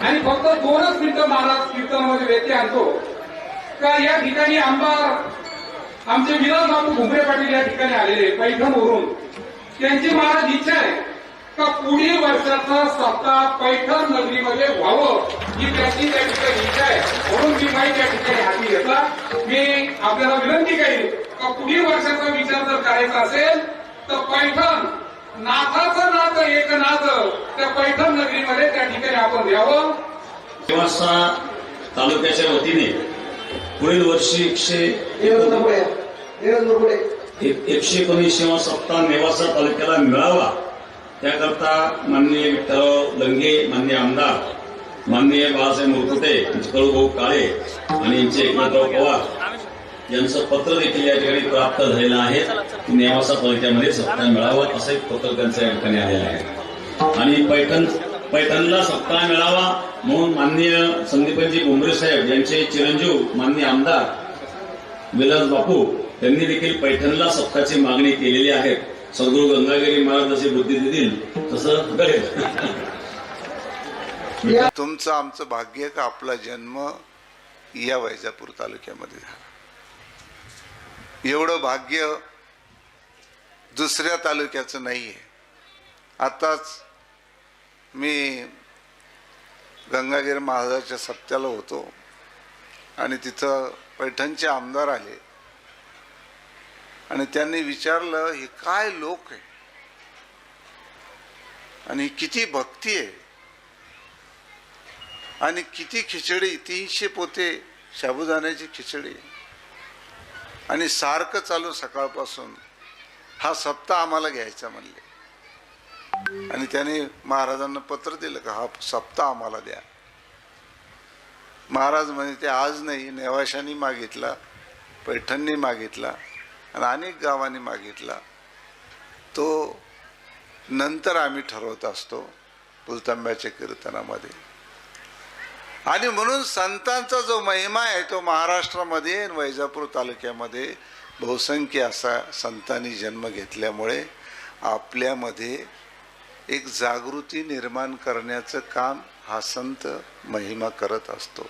आणि फक्त दोनच मिनिटं महाराज कीर्तनामध्ये व्यत्यय आणतो. का या ठिकाणी आमदार आमचे विलास बाबू घुमरे पाटील या ठिकाणी आलेले पैठणवरून त्यांची महाराज इच्छा आहे का पुढील वर्षाचा सप्ताह पैठण नगरीमध्ये व्हावं? ही त्यांची त्या ठिकाणी इच्छा आहे. म्हणून मी काही त्या ठिकाणी हाती घेतला. मी आपल्याला विनंती करेन का पुढील वर्षाचा विचार जर करायचा असेल तर पैठण नाथाचं नातं एक नातं त्या पैठण नगरीमध्ये त्या ठिकाणी आपण द्यावं देवासा तालुक्याच्या वतीने पुढील वर्षी एकशे एकशे एकोणीसशेवा सप्ताह नेवासा तालुक्याला मिळावा. त्याकरता माननीय विठ्ठलराव लंगे मान्य आमदार माननीय बाळासाहेब मुरकुटे कळूभाऊ काळे आणि यांचे एकनाथराव पवार. यांचं पत्र देखील या ठिकाणी प्राप्त झालेलं आहे. की नेवासा तालुक्यामध्ये सप्ताह मिळावा असं एक पत्र त्यांचं या ठिकाणी आलेलं आहे. आणि पैठण पैठणला सप्ताह मिळावा म्हणून माननीय संदीपजी भुमरे साहेब यांचे चिरंजीव माननीय आमदार विलास बापू यांनी देखील पैठणला सप्ताची मागणी केलेली आहे. सद्गुरू गंगागिरी महाराज जशी बुद्धी देतील तसं घडेल तुमचं आमचं भाग्य का? आपला जन्म या वैजापूर तालुक्यामध्ये झाला. एवढं भाग्य दुसऱ्या तालुक्याचं नाही आहे आत्ताच मी गंगागिरी महाराजाच्या सप्त्याला होतो आणि तिथं पैठणचे आमदार आले. आणि त्यांनी विचारलं हे काय लोक आहे? आणि किती भक्ती आहे. आणि किती खिचडी तीनशे पोते साबुदाण्याची खिचडी. आणि सारखं चालू सकाळपासून. हा सप्ताह आम्हाला घ्यायचा म्हणले. आणि त्याने महाराजांना पत्र दिलं का हा सप्ताह आम्हाला द्या. महाराज म्हणजे ते आज नाही नेवाशांनी मागितला पैठणनी मागितला आणि अनेक गावांनी मागितला. तो नंतर आम्ही ठरवत असतो पुलतांब्याच्या कीर्तनामध्ये. आणि म्हणून संतांचा जो महिमा आहे तो महाराष्ट्रामध्ये आणि वैजापूर तालुक्यामध्ये बहुसंख्य असा संतांनी जन्म घेतल्यामुळे आपल्यामध्ये एक जागृती निर्माण करण्याचं काम हा संत महिमा करत असतो.